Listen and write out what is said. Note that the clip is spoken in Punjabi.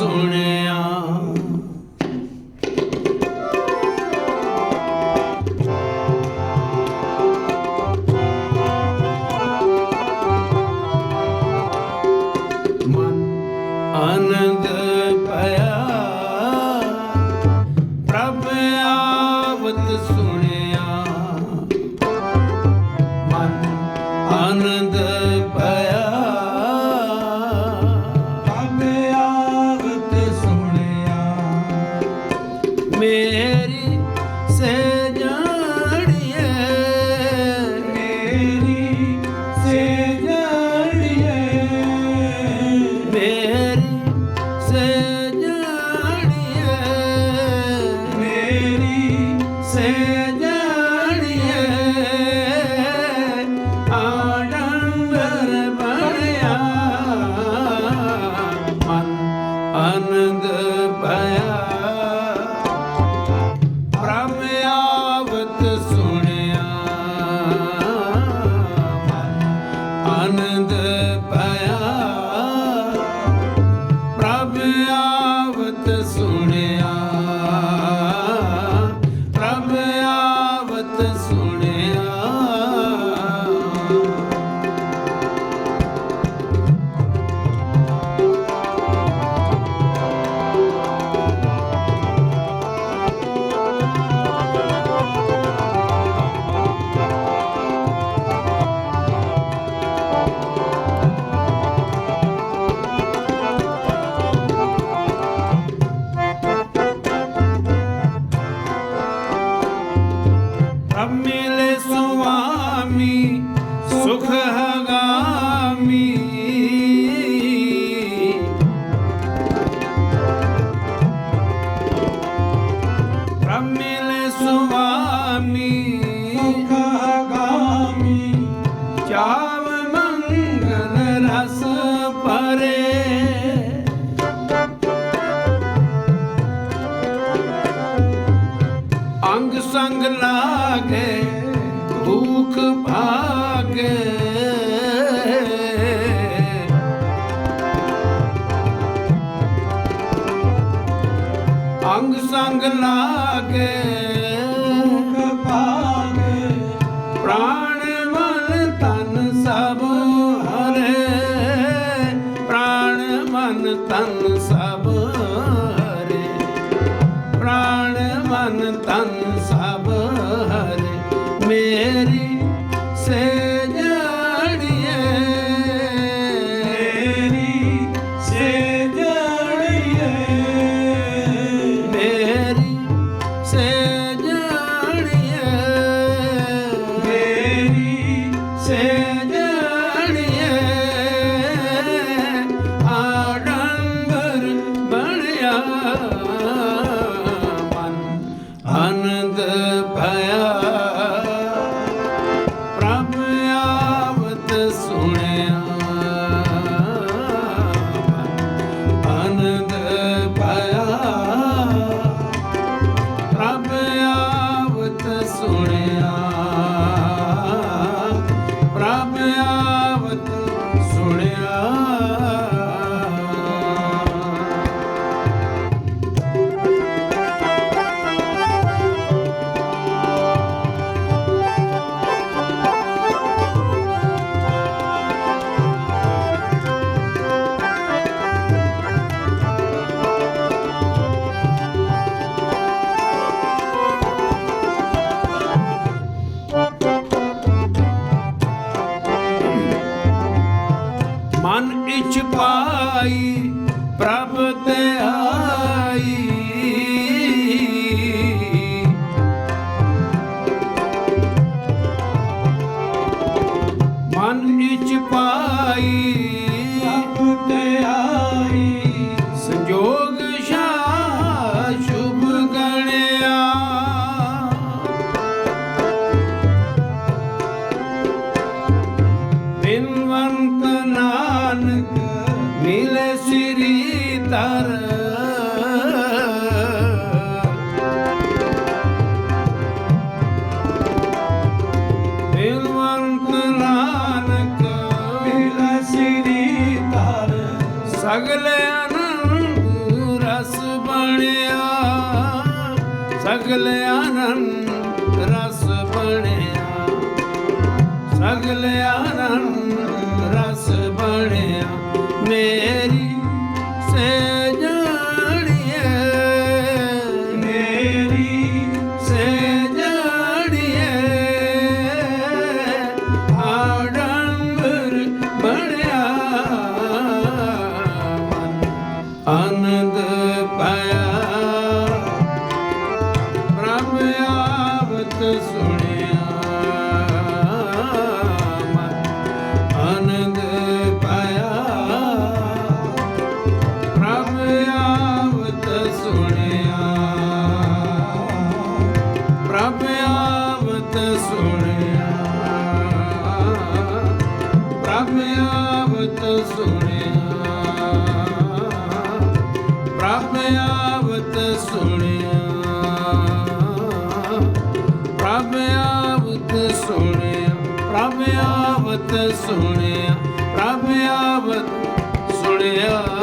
ਸੁਣਿਆ। ਮਨ ਆਨੰਦ ಸುಣೆ ਅੰਗ ਸੰਗ ਲਾਗੇ ਭੂਖ ਭਾਗੇ। ਅੰਗ ਸੰਗ ਲਾਗੇ ਭੂਖ ਭਾਗੇ। ਪ੍ਰਾਣ ਤਨ ਸਭ ਹਰੇ। ਪ੍ਰਾਣ ਮਨ ਤਨ ਮਨ ਇਛ ਪਾਈ ਪ੍ਰਭ ਤੇ ਆਈ। ਮਨ ਇਛ ਪਾਈ ਸਗਲ ਆਨੰਦ ਰਸ ਬਣਿਆ। ਸਗਲ ਆਨੰਦ ਰਸ ਬਣਿਆ। ਸਗਲ ਆਨੰਦ ਰਸ ਬਣਿਆ। ਮੇਰੀ ਸੇ ਪ੍ਰਭ ਆਵਤ ਸੁਣਿਆ। ਪ੍ਰਭ ਆਵਤ ਸੁਣਿਆ।